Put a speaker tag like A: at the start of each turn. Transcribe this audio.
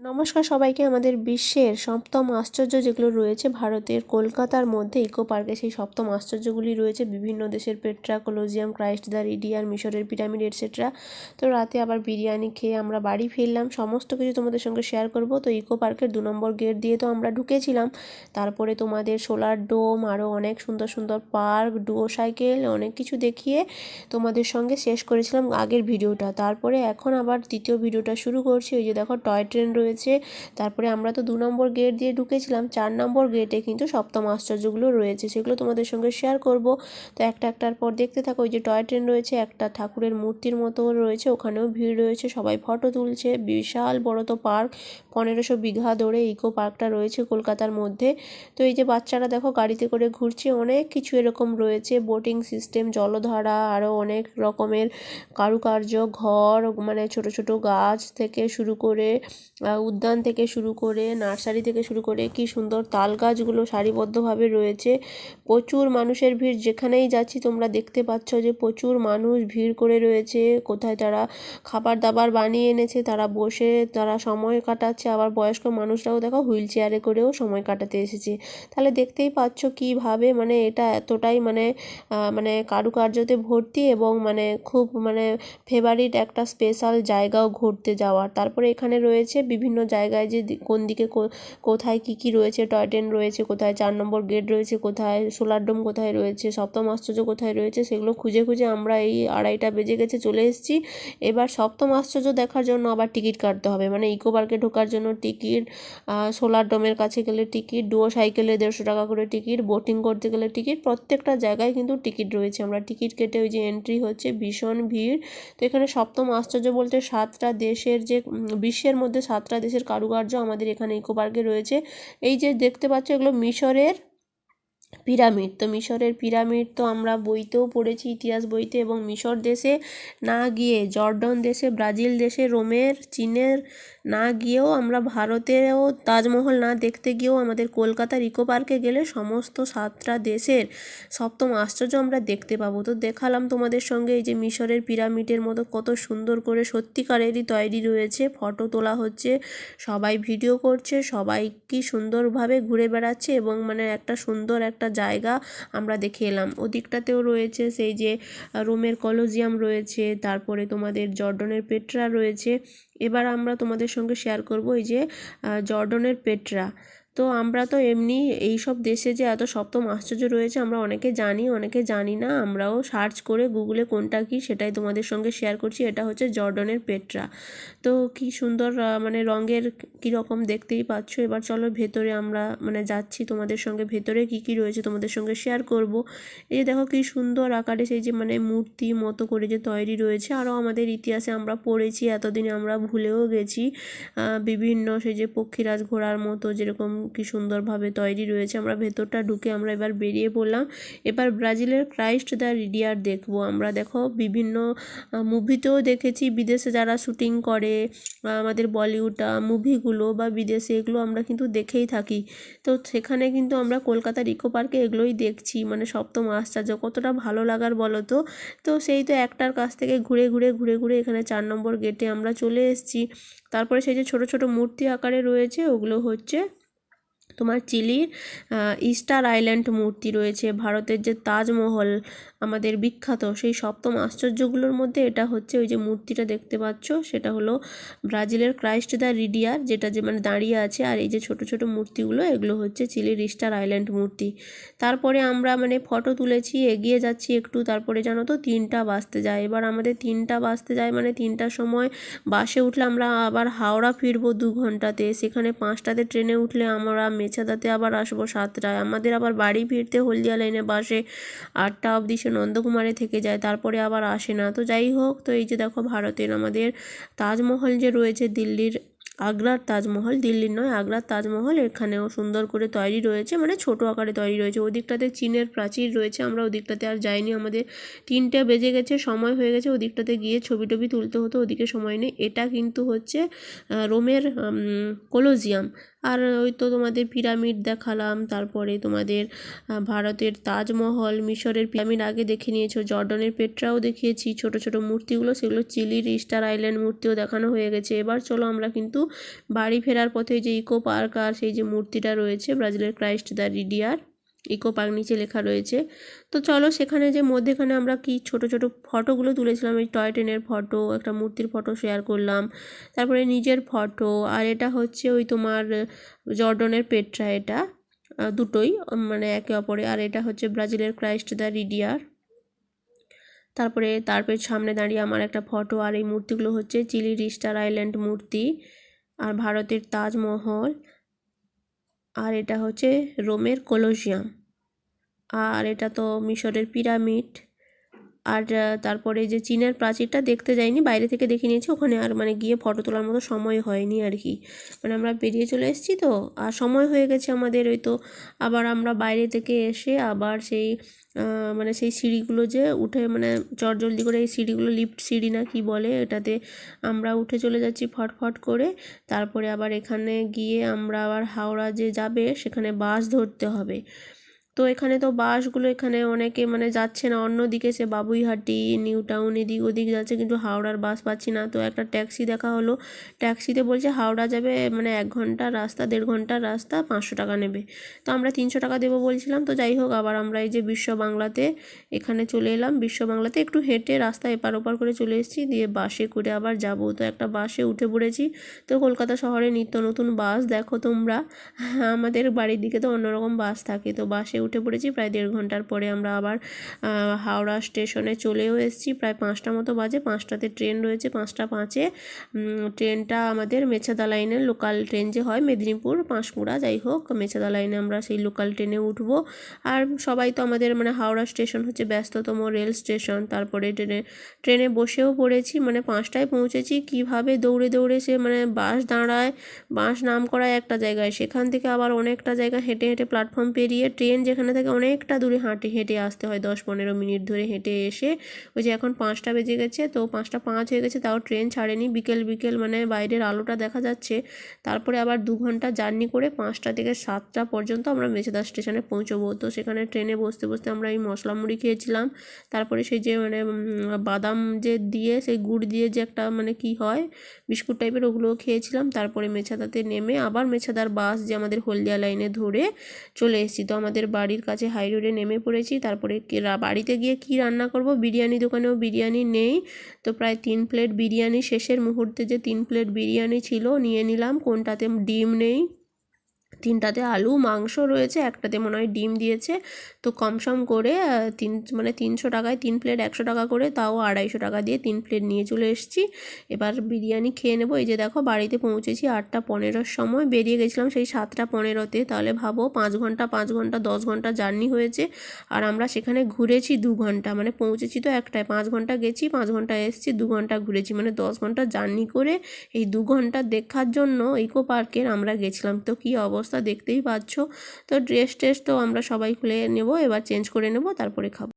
A: নমস্কার সবাইকে। আমাদের বিশ্বের সপ্তম আশ্চর্য যেগুলো রয়েছে, ভারতের কলকাতার মধ্যে ইকো পার্কে সেই সপ্তম আশ্চর্যগুলি রয়েছে। বিভিন্ন দেশের Petra Colosseum Christ the Redeemer মিশরের পিরামিড এটসেট্রা তো রাতে আবার বিরিয়ানি খেয়ে আমরা বাড়ি ফিরলাম। সমস্ত কিছু তোমাদের সঙ্গে শেয়ার করব। তো ইকো পার্কের দু নম্বর গেট দিয়ে তো আমরা ঢুকেছিলাম। তারপরে তোমাদের সোলার ডোম আরও অনেক সুন্দর সুন্দর পার্ক ডুয়ো সাইকেল অনেক কিছু দেখিয়ে তোমাদের সঙ্গে শেষ করেছিলাম আগের ভিডিওটা। তারপরে এখন আবার দ্বিতীয় ভিডিওটা শুরু করছি। ওই যে দেখো টয় ট্রেন রয়েছে। রয়েছে। তারপরে আমরা তো দু নম্বর গেট দিয়ে ঢুকেছিলাম। চার নম্বর গেটে কিন্তু সপ্তম আশ্চর্যগুলো রয়েছে। সেগুলো তোমাদের সঙ্গে শেয়ার করব। তো একটা একটার পর দেখতে থাকো, ওই যে টয় ট্রেন রয়েছে, একটা ঠাকুরের মূর্তির মতো রয়েছে, ওখানেও ভিড় রয়েছে, সবাই ফটো তুলছে। বিশাল বড় তো পার্ক পনেরোশো বিঘা ধরে ইকো পার্কটা রয়েছে কলকাতার মধ্যে। তো এই যে বাচ্চারা দেখো গাড়িতে করে ঘুরছে, অনেক কিছু এরকম রয়েছে। বোটিং সিস্টেম জলধারা আরও অনেক রকমের কারুকার্য, ঘর মানে ছোট ছোট গাছ থেকে শুরু করে উদ্যান থেকে শুরু করে নার্সারি থেকে শুরু করে কি সুন্দর তাল গাছগুলো সারিবদ্ধভাবে রয়েছে। প্রচুর মানুষের ভিড়। যেখানেই যাচ্ছি তোমরা দেখতে পাচ্ছ যে প্রচুর মানুষ ভিড় করে রয়েছে। কোথায় তারা খাবার দাবার বানিয়ে এনেছে, তারা বসে, তারা সময় কাটাচ্ছে। আবার বয়স্ক মানুষরাও দেখো হুইল চেয়ারে করেও সময় কাটাতে এসেছে। তাহলে দেখতেই পাচ্ছ কীভাবে মানে এটা এতটাই মানে মানে কারুকার্যতে ভর্তি এবং মানে খুব মানে ফেভারিট একটা স্পেশাল জায়গাও ঘুরতে যাওয়ার। তারপরে এখানে রয়েছে বিভিন্ন জায়গায় যে কোন দিকে কোথায় কী কী রয়েছে, টয় ট্রেন রয়েছে কোথায়, চার নম্বর গেট রয়েছে কোথায়, সোলার ডোম কোথায় রয়েছে, সপ্তম আশ্চর্য কোথায় রয়েছে, সেগুলো খুঁজে খুঁজে আমরা এই আড়াইটা বেজে গেছে চলে এসেছি। এবার সপ্তম আশ্চর্য দেখার জন্য আবার টিকিট কাটতে হবে মানে ইকো পার্কে ঢোকার জন্য টিকিট সোলার ডোমের কাছে গেলে টিকিট, ডুয়ো সাইকেলে দেড়শো টাকা করে টিকিট, বোটিং করতে গেলে টিকিট, প্রত্যেকটা জায়গায় কিন্তু টিকিট রয়েছে। আমরা টিকিট কেটে ওই যে এন্ট্রি হচ্ছে, ভীষণ ভিড়। তো এখানে সপ্তম আশ্চর্য বলতে সাতটা দেশের যে বিশ্বের মধ্যে সাত সাতটা দেশের কারুকার্য আমাদের এখানে ইকো পার্কে রয়েছে। এই যে দেখতে পাচ্ছ, এগুলো মিশরের পিরামিড। তো মিশরের পিরামিড তো আমরা বইতেও পড়েছি, ইতিহাস বইতে, এবং মিশর দেশে না গিয়ে, জর্ডন দেশে, ব্রাজিল দেশে, রোমের, চীনের না গিয়েও আমরা ভারতেও তাজমহল না দেখতে গিয়েও আমাদের কলকাতার ইকো পার্কে গেলে সমস্ত সাতটা দেশের সপ্তম আশ্চর্য আমরা দেখতে পাবো। তো দেখালাম তোমাদের সঙ্গে এই যে মিশরের পিরামিডের মতো কত সুন্দর করে সত্যিকারেরই তৈরি রয়েছে, ফটো তোলা হচ্ছে, সবাই ভিডিও করছে, সবাই কি সুন্দরভাবে ঘুরে বেড়াচ্ছে এবং মানে একটা সুন্দর একটা জায়গা আমরা দেখে এলাম। ওদিকটাতেও রয়েছে সেই যে রোমের কলোজিয়াম রয়েছে, তারপরে তোমাদের জর্ডনের পেট্রা রয়েছে এবার আমরা তোমাদের সঙ্গে শেয়ার করব এই যে জর্ডনের পেট্রা। তো আমরা তো এমনি এই সব দেশে যে এত সপ্তম আশ্চর্য রয়েছে, আমরা অনেকে জানি অনেকে জানি না। আমরাও সার্চ করে গুগলে কোনটা কি সেটাই তোমাদের সঙ্গে শেয়ার করছি। এটা হচ্ছে জর্ডনের পেট্রা। তো কি সুন্দর মানে রঙের কীরকম দেখতেই পাচ্ছ। এবার চলো ভেতরে আমরা মানে যাচ্ছি তোমাদের সঙ্গে। ভেতরে কি কি রয়েছে তোমাদের সঙ্গে শেয়ার করব। এই দেখো কি সুন্দর আকারে সেই যে মানে মূর্তি মতো করে যে তৈরি রয়েছে। আরও আমাদের ইতিহাসে আমরা পড়েছি, এতদিনে আমরা ভুলেও গেছি। বিভিন্ন সেই যে পক্ষীরাজ ঘোড়ার মতো যেরকম কি সুন্দরভাবে তৈরি রয়েছে। আমরা ভেতরটা ঢুকে আমরা এবার বেরিয়ে পড়লাম। এবার ব্রাজিলের ক্রাইস্ট দ্য রিডিয়ার দেখব। আমরা দেখো বিভিন্ন মুভিতেও দেখেছি। বিদেশে যারা শুটিং করে আমাদের বলিউড মুভিগুলো বা বিদেশে এগুলো আমরা কিন্তু দেখেই থাকি। তো সেখানে কিন্তু আমরা কলকাতার ইকো পার্কে এগুলোই দেখছি। মানে সপ্তম আশ্চর্য, কতটা ভালো লাগার বলো তো? তো সেই তো একটার কাছ থেকে ঘুরে ঘুরে ঘুরে ঘুরে এখানে চার নম্বর গেটে আমরা চলে এসেছি। তারপরে সেই যে ছোটো ছোটো মূর্তি আকারে রয়েছে, ওগুলো হচ্ছে তোমার চিলির ইস্টার আইল্যান্ড মূর্তি রয়েছে, ভারতের যে তাজমহল আমাদের বিখ্যাত, সেই সপ্তম আশ্চর্যগুলোর মধ্যে এটা হচ্ছে ওই যে মূর্তিটা দেখতে পাচ্ছ, সেটা হলো ব্রাজিলের ক্রাইস্ট দ্য রিডিয়ার যেটা যে মানে দাঁড়িয়ে আছে, আর এই যে ছোট ছোট মূর্তিগুলো, এগুলো হচ্ছে চিলির ইস্টার আইল্যান্ড মূর্তি। তারপরে আমরা মানে ফটো তুলেছি, এগিয়ে যাচ্ছি একটু, তারপরে জানো তো তিনটা বাজতে যায়, এবার আমাদের তিনটা বাজতে যায় মানে তিনটার সময় বাসে উঠলে আমরা আবার হাওড়া ফিরবো দু ঘন্টাতে, সেখানে পাঁচটাতে ট্রেনে উঠলে আমরা মেছাদাতে আবার আসব সাতটায়। আমাদের আবার বাড়ি ফিরতে হলদিয়া লাইনে বাসে আটটা অবধি সে নন্দকুমারে থেকে যায়, তারপরে আবার আসে না। তো যাই হোক, তো এই যে দেখো ভারতের আমাদের তাজমহল যে রয়েছে দিল্লির, আগ্রার তাজমহল, দিল্লির নয়, আগ্রার তাজমহল, এখানেও সুন্দর করে তৈরি রয়েছে মানে ছোট আকারে তৈরি রয়েছে। ওদিকটাতে চীনের প্রাচীর রয়েছে, আমরা ওদিকটাতে আর যাইনি, আমাদের তিনটে বেজে গেছে, সময় হয়ে গেছে, ওদিকটাতে গিয়ে ছবি টবি তুলতে হতো, ওদিকে সময় নেই। এটা কিন্তু হচ্ছে রোমের কলোজিয়াম। আর ওই তো তোমাদের পিরামিড দেখালাম, তারপরে তোমাদের ভারতের তাজমহল, মিশরের পিরামিড আগে দেখে নিয়েছো, জর্ডনের পেট্রাও দেখিয়েছি, ছোট ছোট মূর্তিগুলো, সেগুলো চিলির স্টার আইল্যান্ড মূর্তিও দেখানো হয়ে গেছে। এবার চলো আমরা কিন্তু বাড়ি ফেরার পথে যে ইকো পার্ক আর সেই যে মূর্তিটা রয়েছে, ব্রাজিলের Christ the redeemer eco park নিচে লেখা রয়েছে। তো চলো সেখানে যে মধ্যেখানে আমরা কি ছোট ছোট ফটোগুলো তুলেছিলাম, এই টয় ট্রেনের ফটো একটা মূর্তির ফটো শেয়ার করলাম। তারপরে নিজের ফটো আর এটা হচ্ছে ওই তোমার জর্ডনের পেট্রা এটা দুটোই মানে একে অপরে। আর এটা হচ্ছে ব্রাজিলের ক্রাইস্ট দ্য রিডিয়ার তারপরে তারপরে সামনে দাঁড়িয়ে আমার একটা ফটো আর এই মূর্তিগুলো হচ্ছে চিলি রিস্টার আইল্যান্ড মূর্তি, আর ভারতের তাজমহল। আর এটা হচ্ছে রোমের কলোসিয়াম। আর এটা তো মিশরের পিরামিড। আর তারপরে যে চীনের প্রাচীরটা দেখতে যাইনি, বাইরে থেকে দেখে নিয়েছি, ওখানে আর মানে গিয়ে ফটো তোলার মতো সময় হয়নি আর কি। মানে আমরা বেরিয়ে চলে এসেছি তো, আর সময় হয়ে গেছে আমাদের ওই তো, আবার আমরা বাইরে থেকে এসে আবার সেই মানে সেই সিঁড়িগুলো যে উঠে মানে চটজলদি করে এই সিঁড়িগুলো, লিফট সিঁড়ি না কি বলে, এটাতে আমরা উঠে চলে যাচ্ছি ফটফট করে। তারপরে আবার এখানে গিয়ে আমরা আবার হাওড়া যে যাবে, সেখানে বাস ধরতে হবে। তো এখানে তো বাসগুলো এখানে অনেকে মানে যাচ্ছে না, অন্যদিকে সে বাবুইহাটি নিউ টাউন এদিক ওদিক যাচ্ছে, কিন্তু হাওড়ার বাস পাচ্ছি না। তো একটা ট্যাক্সি দেখা হলো। ট্যাক্সিতে বলছে হাওড়া যাবে মানে এক ঘণ্টার রাস্তা, দেড় ঘণ্টার রাস্তা, পাঁচশো টাকা নেবে। তো আমরা তিনশো টাকা দেবো বলছিলাম। তো যাই হোক, আবার আমরা এই যে বিশ্ব বাংলাতে এখানে চলে এলাম। বিশ্ব বাংলাতে একটু হেঁটে রাস্তা এপার ওপার করে চলে এসেছি। দিয়ে বাসে করে আবার যাব। তো একটা বাসে উঠে পড়েছি। তো কলকাতা শহরে নিত্য নতুন বাস, দেখো তোমরা। আমাদের বাড়ির দিকে তো অন্যরকম বাস থাকে। তো বাসে উঠে পড়েছি। প্রায় দেড় ঘণ্টার পরে আমরা আবার হাওড়া স্টেশনে চলেও এসেছি। প্রায় পাঁচটা মতো বাজে। পাঁচটাতে ট্রেন রয়েছে, পাঁচটা পাঁচে। ট্রেনটা আমাদের মেছেদা লাইনের লোকাল ট্রেন যে হয়, মেদিনীপুর, পাঁশকুড়া, যাই হোক, মেছেদা লাইনে আমরা সেই লোকাল ট্রেনে উঠবো। আর সবাই তো আমাদের মানে হাওড়া স্টেশন হচ্ছে ব্যস্ততম রেল স্টেশন। তারপরে ট্রেনে ট্রেনে বসেও পড়েছি। মানে পাঁচটায় পৌঁছেছি। কীভাবে দৌড়ে দৌড়ে সে মানে বাস দাঁড়ায়, বাস নাম করায় একটা জায়গায়। সেখান থেকে আবার অনেকটা জায়গা হেঁটে হেঁটে প্ল্যাটফর্ম পেরিয়ে ট্রেন যেখানে থেকে অনেকটা দূরে হাঁটে, হেঁটে আসতে হয়, দশ পনেরো মিনিট ধরে হেঁটে এসে। ওই যে এখন পাঁচটা বেজে গেছে, তো পাঁচটা পাঁচ হয়ে গেছে, তাও ট্রেন ছাড়েনি। বিকেল বিকেল মানে বাইরের আলোটা দেখা যাচ্ছে। তারপরে আবার দু ঘণ্টা জার্নি করে পাঁচটা থেকে সাতটা পর্যন্ত আমরা মেছেদা স্টেশনে পৌঁছবো। তো সেখানে ট্রেনে বসতে বসতে আমরা এই মশলা মুড়ি খেয়েছিলাম। তারপরে সেই যে মানে বাদাম যে দিয়ে, সেই গুড় দিয়ে যে একটা মানে কি হয়, বিস্কুট টাইপের ওগুলোও খেয়েছিলাম। তারপরে মেছাদাতে নেমে আবার মেছাদার বাস যে আমাদের হলদিয়া লাইনে ধরে চলে এসেছি। তো আমাদের বাড়ির কাছে হাই রোডে নেমে পড়েছি। তারপরে বাড়িতে গিয়ে কি রান্না করব? বিরিয়ানি দোকানেও বিরিয়ানি নেই। তো প্রায় তিন প্লেট বিরিয়ানি শেষের মুহূর্তে যে তিন প্লেট বিরিয়ানি ছিল, নিয়ে নিলাম। কোনটাতে ডিম নেই? তিনটাতে আলু, মাংস রয়েছে, একটাতে মনে হয় ডিম দিয়েছে। তো কম সম করে তিন মানে তিনশো টাকায় তিন প্লেট, একশো টাকা করে, তাও আড়াইশো টাকা দিয়ে তিন প্লেট নিয়ে চলে এসেছি। এবার বিরিয়ানি খেয়ে নেব। এই যে দেখো, বাড়িতে পৌঁছেছি আটটা পনেরোর সময়। বেরিয়ে গেছিলাম সেই সাতটা পনেরোতে। তাহলে ভাবো, পাঁচ ঘণ্টা পাঁচ ঘণ্টা, দশ ঘণ্টা জার্নি হয়েছে। আর আমরা সেখানে ঘুরেছি দু ঘণ্টা মানে পৌঁছেছি তো একটায়। পাঁচ ঘণ্টা গেছি, পাঁচ ঘণ্টা এসেছি, দু ঘণ্টা ঘুরেছি। মানে দশ ঘণ্টা জার্নি করে এই দু ঘণ্টা দেখার জন্য ইকো পার্কের আমরা গেছিলাম। তো কী অবস্থা দেখতেই পাচ্ছ। তো ড্রেস ট্রেস তো আমরা সবাই খুলে নেব, এবার চেঞ্জ করে নেব, তারপরে খাব।